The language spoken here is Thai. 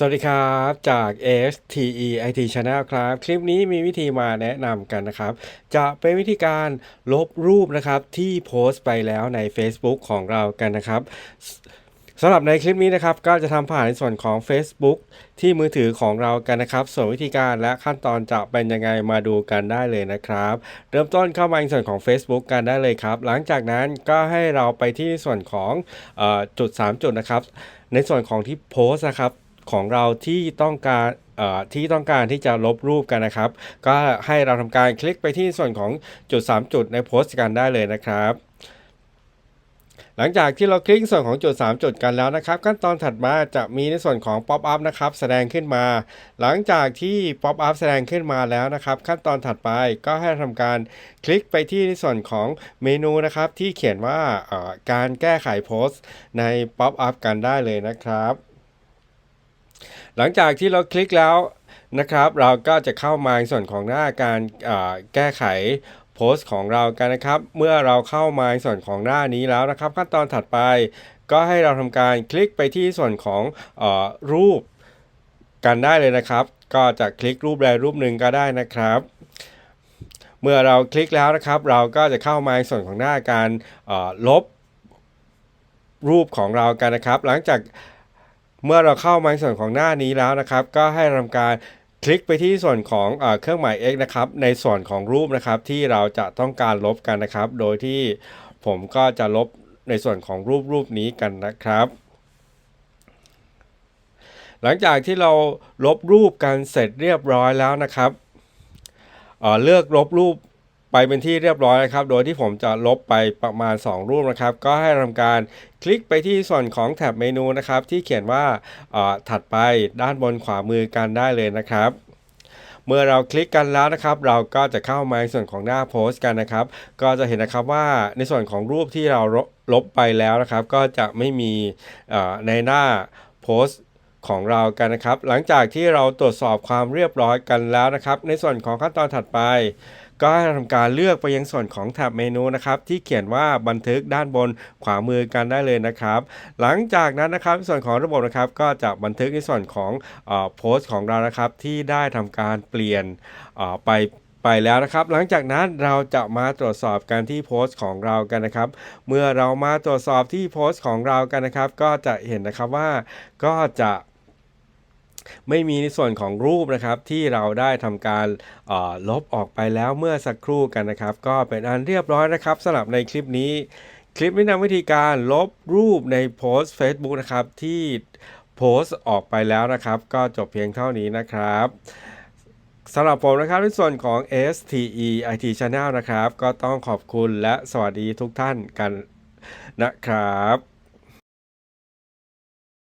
สวัสดีครับจาก STE IT Channel ครับ คลิปนี้มีวิธีมาแนะนำกันนะครับ จะเป็นวิธีการลบรูปนะครับที่โพสต์ไปแล้วใน Facebook ของเรากันนะครับสำหรับในคลิปนี้นะครับก็จะทำผ่านในส่วนของ Facebook ที่มือถือของเรากันนะครับ ส่วนวิธีการและขั้นตอนจะเป็นยังไงมาดูกันได้เลยนะครับ เริ่มต้นเข้ามาในส่วนของ Facebook กันได้เลยครับ หลังจากนั้นก็ให้เราไปที่ส่วนของออจุด 3 จุดนะครับ ในส่วนของที่โพสนะครับ ของเราที่ต้องการที่ต้องการที่จะลบรูปกันนะครับ ก็ให้เราทำการคลิกไปที่ส่วนของจุด 3 จุดในโพสต์กันได้เลยนะครับหลังจากที่เราคลิกส่วนของจุด 3 จุดกันแล้วนะครับ ขั้นตอนถัดมาจะมีในส่วนของ Pop up นะครับ แสดงขึ้นมา หลังจากที่ Pop up แสดงขึ้นมาแล้วนะครับ ขั้นตอนถัดไปก็ให้ทำการคลิกไปที่ในส่วนของเมนูนะครับ ที่เขียนว่าการแก้ไขโพสต์ใน Pop up กันได้เลยนะครับ หลังจากที่เราคลิกแล้วนะครับ เราก็จะเข้ามาในส่วนของหน้าการแก้ไขโพสต์ของเรากันนะครับ เมื่อเราเข้ามาในส่วนของหน้านี้แล้วนะครับ ขั้นตอนถัดไปก็ให้เราทำการคลิกไปที่ส่วนของออรูปกันได้เลยนะครับ ก็จะคลิกรูปใดรูปหนึ่งก็ได้นะครับ เมื่อเราคลิกแล้วนะครับ เราก็จะเข้ามาในส่วนของหน้าการลบรูปของเรากันนะครับ หลังจาก เมื่อเราเข้ามาในส่วนของหน้านี้แล้วนะครับ ก็ให้ทำการคลิกไปที่ส่วนของเอเครื่องหมาย X นะครับ ในส่วนของรูปนะครับที่เราจะต้องการลบกันนะครับ โดยที่ผมก็จะลบในส่วนของรูปรูปนี้กันนะครับ หลังจากที่เราลบรูปกันเสร็จเรียบร้อยแล้วนะครับเเลือกลบรูป ไปเป็นที่เรียบร้อยนะครับ โดยที่ผมจะลบไปประมาณ 2 รูปนะครับ ก็ให้ทำการคลิกไปที่ส่วนของแท็บเมนูนะครับ ที่เขียนว่าถัดไปด้านบนขวามือกันได้เลยนะครับเมื่อเราคลิกกันแล้วนะครับ เราก็จะเข้ามาในส่วนของหน้าโพสต์กันนะครับ ก็จะเห็นนะครับว่าในส่วนของรูปที่เราลบไปแล้วนะครับ ก็จะไม่มีในหน้าโพสต์ ของเรากันนะครับ หลังจากที่เราตรวจสอบความเรียบร้อยกันแล้วนะครับ ในส่วนของขั้นตอนถัดไป ก็ให้ทำการเลือกไปยังส่วนของแท็บเมนูนะครับที่เขียนว่าบันทึกด้านบนขวามือกันได้เลยนะครับ หลังจากนั้นนะครับในส่วนของระบบนะครับก็จะบันทึกในส่วนของเออโพสต์ของเรานะครับที่ได้ทำการเปลี่ยนเอ่อไป ไปแล้วนะครับ หลังจากนั้นเราจะมาตรวจสอบกันที่โพสต์ของเรากันนะครับ เมื่อเรามาตรวจสอบที่โพสต์ของเรากันนะครับ ก็จะเห็นนะครับว่าก็จะไม่มีในส่วนของรูปนะครับที่เราได้ทำการออลบออกไปแล้วเมื่อสักครู่กันนะครับ ก็เป็นอันเรียบร้อยนะครับสำหรับในคลิปนี้ คลิปแนะนำวิธีการลบรูปในโพสต์ Facebook นะครับที่โพสต์ออกไปแล้วนะครับ ก็จบเพียงเท่านี้นะครับ สำหรับผมนะครับในส่วนของ STE IT Channel นะครับ ก็ต้องขอบคุณและสวัสดีทุกท่านกันนะครับ